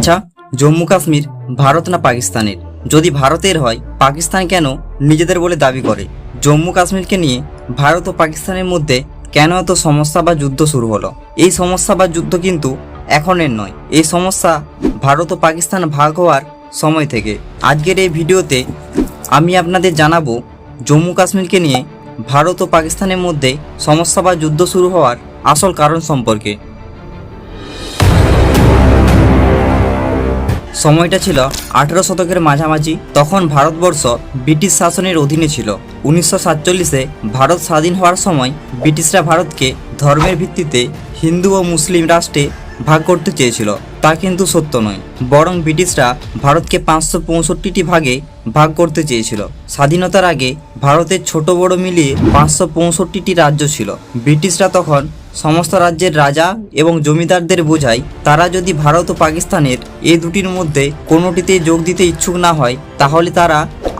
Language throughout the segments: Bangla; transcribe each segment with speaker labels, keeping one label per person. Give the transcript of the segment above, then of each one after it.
Speaker 1: আচ্ছা জম্মু কাশ্মীর ভারত না পাকিস্তানের? যদি ভারতের হয়, পাকিস্তান কেন নিজেদের বলে দাবি করে? জম্মু কাশ্মীরকে নিয়ে ভারত ও পাকিস্তানের মধ্যে কেন এত সমস্যা বা যুদ্ধ শুরু হলো? এই সমস্যা বা যুদ্ধ কিন্তু এখনের নয়। এই সমস্যা ভারত ও পাকিস্তান ভাগ হওয়ার সময় থেকে। আজকের এই ভিডিওতে আমি আপনাদের জানাব জম্মু কাশ্মীরকে নিয়ে ভারত ও পাকিস্তানের মধ্যে সমস্যা বা যুদ্ধ শুরু হওয়ার আসল কারণ সম্পর্কে। সময়টা ছিল আঠেরো শতকের মাঝামাঝি। তখন ভারতবর্ষ ব্রিটিশ শাসনের অধীনে ছিল। উনিশশো সাতচল্লিশে ভারত স্বাধীন হওয়ার সময় ব্রিটিশরা ভারতকে ধর্মের ভিত্তিতে হিন্দু ও মুসলিম রাষ্ট্রে ভাগ করতে চেয়েছিল। তা কিন্তু সত্য নয়। বরং ব্রিটিশরা ভারতকে পাঁচশো পঁয়ষট্টিটি ভাগে ভাগ করতে চেয়েছিল। স্বাধীনতার আগে ভারতের ছোট বড় মিলিয়ে পাঁচশো পঁয়ষট্টিটি রাজ্য ছিল। ব্রিটিশরা তখন সমস্ত রাজ্যের রাজা এবং জমিদারদের বোঝায়, তারা যদি ভারত ও পাকিস্তানের এই দুটির মধ্যে কোনোটিতে যোগ দিতে ইচ্ছুক না হয়, তাহলে তারা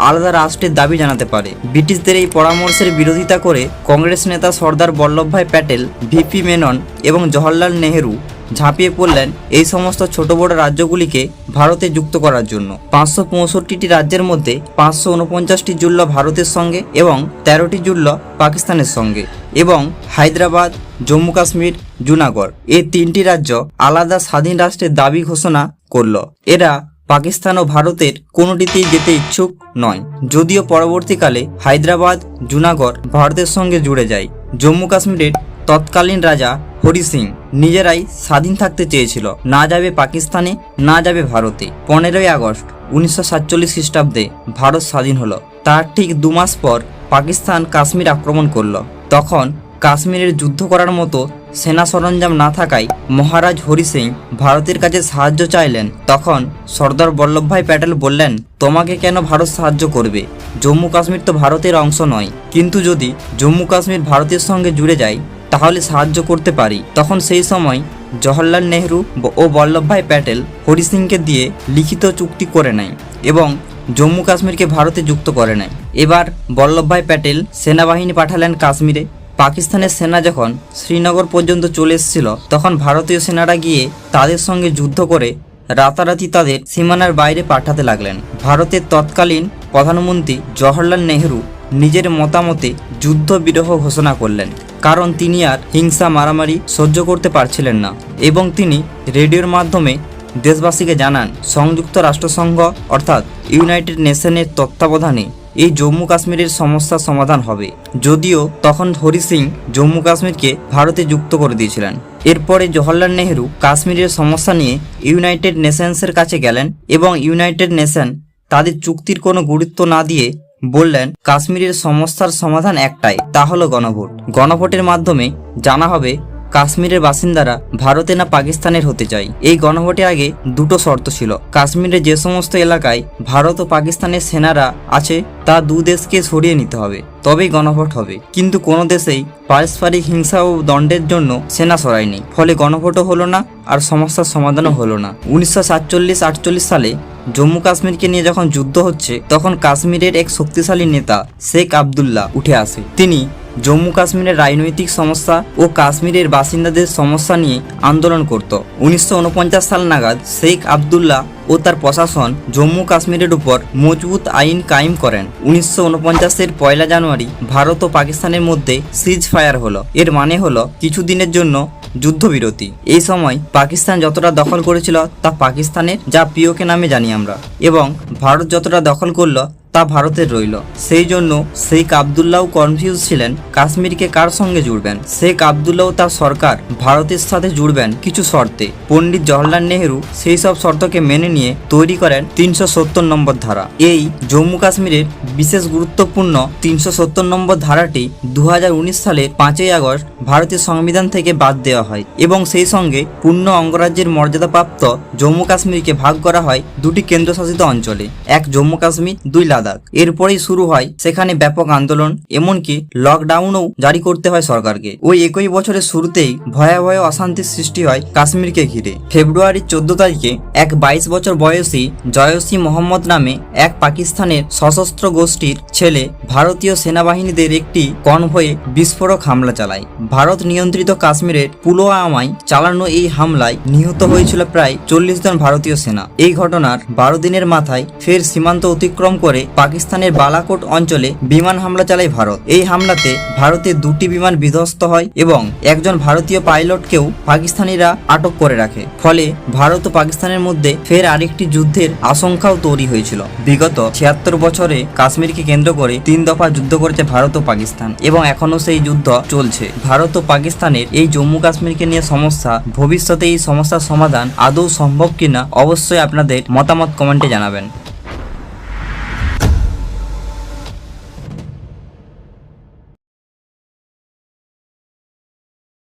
Speaker 1: আলাদা রাষ্ট্রের দাবি জানাতে পারে। ব্রিটিশদের এই পরামর্শের বিরোধিতা করে কংগ্রেস নেতা সর্দার বল্লভভাই প্যাটেল, ভিপি মেনন এবং জওহরলাল নেহেরু ঝাঁপিয়ে পড়লেন এই সমস্ত ছোট বড় রাজ্যগুলিকে ভারতে যুক্ত করার জন্য। পাঁচশো পঁয়ষট্টিটি রাজ্যের মধ্যে পাঁচশো উনপঞ্চাশটি জুড়ল ভারতের সঙ্গে এবং তেরোটি জুড়ল পাকিস্তানের সঙ্গে এবং হায়দ্রাবাদ, জম্মু কাশ্মীর, জুনাগড় এই তিনটি রাজ্য আলাদা স্বাধীন রাষ্ট্রের দাবি ঘোষণা করল। এরা পাকিস্তান ও ভারতের কোনোটিতেই যেতে ইচ্ছুক নয়। যদিও পরবর্তীকালে হায়দ্রাবাদ, জুনাগড় ভারতের সঙ্গে জুড়ে যায়। জম্মু কাশ্মীরের তৎকালীন রাজা হরি সিং নিজেরাই স্বাধীন থাকতে চেয়েছিল। না যাবে পাকিস্তানে, না যাবে ভারতে। পনেরোই আগস্ট, উনিশশো সাতচল্লিশ খ্রিস্টাব্দে ভারত স্বাধীন হলো। তার ঠিক দু মাস পর পাকিস্তান কাশ্মীর আক্রমণ করল। তখন কাশ্মীরের যুদ্ধ করার মতো সেনা সরঞ্জাম না থাকায় মহারাজ হরি সিং ভারতের কাছে সাহায্য চাইলেন। তখন সর্দার বল্লভভাই প্যাটেল বললেন, তোমাকে কেন ভারত সাহায্য করবে? জম্মু কাশ্মীর তো ভারতের অংশ নয়। কিন্তু যদি জম্মু কাশ্মীর ভারতের সঙ্গে জুড়ে যায় তাহলে সাহায্য করতে পারি। তখন সেই সময় জওহরলাল নেহরু ও বল্লভভাই প্যাটেল হরি সিংকে দিয়ে লিখিত চুক্তি করে নেয় এবং জম্মু কাশ্মীরকে ভারতে যুক্ত করে নেয়। এবার বল্লভভাই প্যাটেল সেনাবাহিনী পাঠালেন কাশ্মীরে। পাকিস্তানের সেনা যখন শ্রীনগর পর্যন্ত চলে এসেছিল, তখন ভারতীয় সেনারা গিয়ে তাদের সঙ্গে যুদ্ধ করে রাতারাতি তাদের সীমানার বাইরে পাঠাতে লাগলেন। ভারতের তৎকালীন প্রধানমন্ত্রী জওহরলাল নেহরু নিজের মতামতে যুদ্ধ বিরহ ঘোষণা করলেন। কারণ তিনি আর হিংসা মারামারি সহ্য করতে পারছিলেন না। এবং তিনি রেডিওর মাধ্যমে দেশবাসীকে জানান, সংযুক্ত রাষ্ট্রসংঘ অর্থাৎ ইউনাইটেড নেশনের তত্ত্বাবধানে এই জম্মু কাশ্মীরের সমস্যার সমাধান হবে। যদিও তখন হরি সিং জম্মু কাশ্মীরকে ভারতে যুক্ত করে দিয়েছিলেন। এরপরে জওহরলাল নেহরু কাশ্মীরের সমস্যা নিয়ে ইউনাইটেড নেশনসের কাছে গেলেন এবং ইউনাইটেড নেশন তাদের চুক্তির কোনো গুরুত্ব না দিয়ে বললেন, কাশ্মীরের সমস্যার সমাধান একটাই, তা হলো গণভোট। গণভোটের মাধ্যমে জানা হবে, কাশ্মীরের বাসিন্দারা ভারতে না পাকিস্তানের হতে চায়। এই গণভোটের আগে দুটো শর্ত ছিল। কাশ্মীরের যে সমস্ত এলাকায় ভারত ও পাকিস্তানের সেনারা আছে, তা দু দেশকে সরিয়ে নিতে হবে। তবেই গণভোট হবে। কিন্তু কোনো দেশেই পারস্পরিক হিংসা ও দণ্ডের জন্য সেনা সরায়নি। ফলে গণভোটও হলো না, আর সমস্যার সমাধানও হলো না। উনিশশো সাতচল্লিশ আটচল্লিশ সালে জম্মু কাশ্মীরকে নিয়ে যখন যুদ্ধ হচ্ছে, তখন কাশ্মীরের এক শক্তিশালী নেতা, শেখ আবদুল্লাহ, উঠে আসে। তিনি জম্মু কাশ্মীরের রাজনৈতিক সমস্যা ও কাশ্মীরের বাসিন্দাদের সমস্যা নিয়ে আন্দোলন করত। উনিশশো ঊনপঞ্চাশ সাল নাগাদ শেখ আবদুল্লাহ ও তার প্রশাসন জম্মু কাশ্মীরের উপর মজবুত আইন কায়েম করেন। উনিশশো উনপঞ্চাশের পয়লা জানুয়ারি ভারত ও পাকিস্তানের মধ্যে সিজ ফায়ার হলো। এর মানে হলো কিছুদিনের জন্য যুদ্ধবিরতি। এই সময় পাকিস্তান যতটা দখল করেছিল তা পাকিস্তানের যা পিওকে নামে জানি আমরা। এবং ভারত যতটা দখল করল তা ভারতের রইল। সেই জন্য শেখ আবদুল্লাহ কনফিউজ ছিলেন কাশ্মীরকে কার সঙ্গে জুড়বেন। শেখ আবদুল্লাহ তার সরকার ভারতের সাথে জুড়বেন কিছু শর্তে। পণ্ডিত জওহরলাল নেহেরু সেই সব শর্তকে মেনে নিয়ে তৈরি করেন তিনশো সত্তর নম্বর ধারা। এই জম্মু কাশ্মীরের বিশেষ গুরুত্বপূর্ণ তিনশো সত্তর নম্বর ধারাটি দু সালের পাঁচই আগস্ট ভারতীয় সংবিধান থেকে বাদ দেওয়া হয় এবং সেই সঙ্গে পূর্ণ অঙ্গরাজ্যের মর্যাদাপ্রাপ্ত জম্মু কাশ্মীরকে ভাগ করা হয় দুটি কেন্দ্রশাসিত অঞ্চলে। এক জম্মু কাশ্মীর, দুই লাদাখ। লাদাখ। এরপরেই শুরু হয় সেখানে ব্যাপক আন্দোলন, এমনকি লকডাউনও জারি করতে হয় সরকারকে। ওই একই বছরের শুরুতেই ভয়াবহ অশান্তির সৃষ্টি হয় কাশ্মীরকে ঘিরে। ফেব্রুয়ারির চোদ্দ তারিখে এক বাইশ বছর বয়সী জয়সী মোহাম্মদ নামে এক পাকিস্তানের সশস্ত্র গোষ্ঠীর ছেলে ভারতীয় সেনাবাহিনীদের একটি কনভয়ে বিস্ফোরক হামলা চালায়। ভারত নিয়ন্ত্রিত কাশ্মীরের পুলওয়ামায় চালানো এই হামলায় নিহত হয়েছিল প্রায় চল্লিশ জন ভারতীয় সেনা। এই ঘটনার বারো দিনের মাথায় ফের সীমান্ত অতিক্রম করে পাকিস্তানের বালাকোট অঞ্চলে বিমান হামলা চালায় ভারত। এই হামলাতে ভারতের দুটি বিমান বিধ্বস্ত হয় এবং একজন ভারতীয় পাইলটকেও পাকিস্তানিরা আটক করে রাখে। ফলে ভারত ও পাকিস্তানের মধ্যে ফের আরেকটি যুদ্ধের আশঙ্কাও তৈরি হয়েছিল। বিগত ছিয়াত্তর বছরে কাশ্মীরকে কেন্দ্র করে তিন দফা যুদ্ধ করেছে ভারত ও পাকিস্তান এবং এখনও সেই যুদ্ধ চলছে। ভারত ও পাকিস্তানের এই জম্মু কাশ্মীরকে নিয়ে সমস্যা, ভবিষ্যতে এই সমস্যার সমাধান আদৌ সম্ভব কিনা অবশ্যই আপনাদের মতামত কমেন্টে জানাবেন।